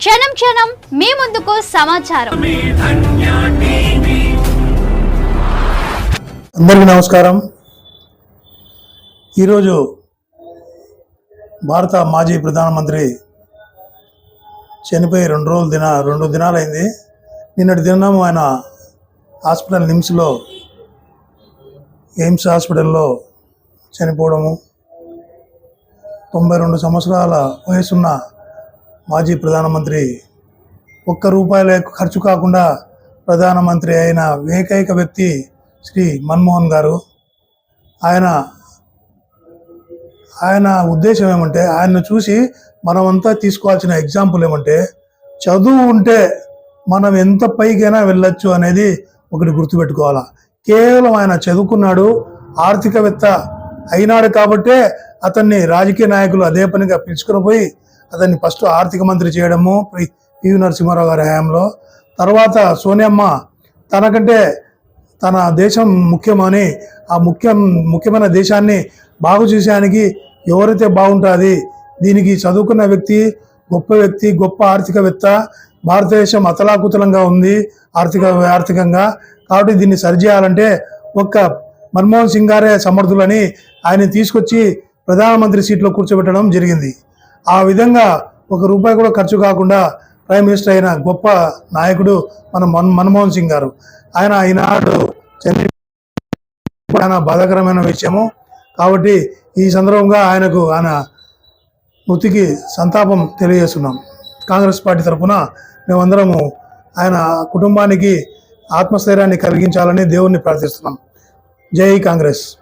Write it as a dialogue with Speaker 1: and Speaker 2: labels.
Speaker 1: క్షణం క్షణం మీ ముందుకు సమాచారం.
Speaker 2: అందరికీ నమస్కారం. ఈరోజు భారత మాజీ ప్రధానమంత్రి చనిపోయి రెండు రోజుల దిన రెండు దినాలైంది. నిన్నటి దినం ఆయన హాస్పిటల్ నిమ్స్లో ఎయిమ్స్ హాస్పిటల్లో చనిపోవడము. తొంభై రెండు సంవత్సరాల వయసున్న మాజీ ప్రధానమంత్రి ఒక్క రూపాయల ఖర్చు కాకుండా ప్రధానమంత్రి అయిన ఏకైక వ్యక్తి శ్రీ మన్మోహన్ గారు. ఆయన ఆయన ఉద్దేశం ఏమంటే ఆయన్ను చూసి మనమంతా తీసుకోవాల్సిన ఎగ్జాంపుల్ ఏమంటే చదువు ఉంటే మనం ఎంత పైకైనా వెళ్ళొచ్చు అనేది ఒకటి గుర్తుపెట్టుకోవాలా. కేవలం ఆయన చదువుకున్నాడు ఆర్థికవేత్త అయినాడు కాబట్టే అతన్ని రాజకీయ నాయకులు అదే పనిగా పిలుచుకుని పోయి అతన్ని ఫస్ట్ ఆర్థిక మంత్రి చేయడము పివి నరసింహారావు గారి హయాంలో. తర్వాత సోనియమ్మ తనకంటే తన దేశం ముఖ్యమని ఆ ముఖ్యం ముఖ్యమైన దేశాన్ని బాగు చేసేదానికి ఎవరైతే బాగుంటుంది దీనికి చదువుకున్న వ్యక్తి గొప్ప వ్యక్తి గొప్ప ఆర్థికవేత్త భారతదేశం అతలాకుతలంగా ఉంది ఆర్థిక ఆర్థికంగా. కాబట్టి దీన్ని సరిచేయాలంటే ఒక్క మన్మోహన్ సింగ్ గారే సమర్థులని ఆయన తీసుకొచ్చి ప్రధానమంత్రి సీట్లో కూర్చోబెట్టడం జరిగింది. ఆ విధంగా ఒక రూపాయి కూడా ఖర్చు కాకుండా ప్రైమ్ మినిస్టర్ అయిన గొప్ప నాయకుడు మన మన్ మన్మోహన్ సింగ్ గారు. ఆయన ఈనాడు చని ఆయన బాధాకరమైన విషయము. కాబట్టి ఈ సందర్భంగా ఆయనకు ఆయన మృతికి సంతాపం తెలియజేస్తున్నాం. కాంగ్రెస్ పార్టీ తరఫున మేమందరము ఆయన కుటుంబానికి ఆత్మస్థైర్యాన్ని కలిగించాలని దేవుణ్ణి ప్రార్థిస్తున్నాం. జై కాంగ్రెస్.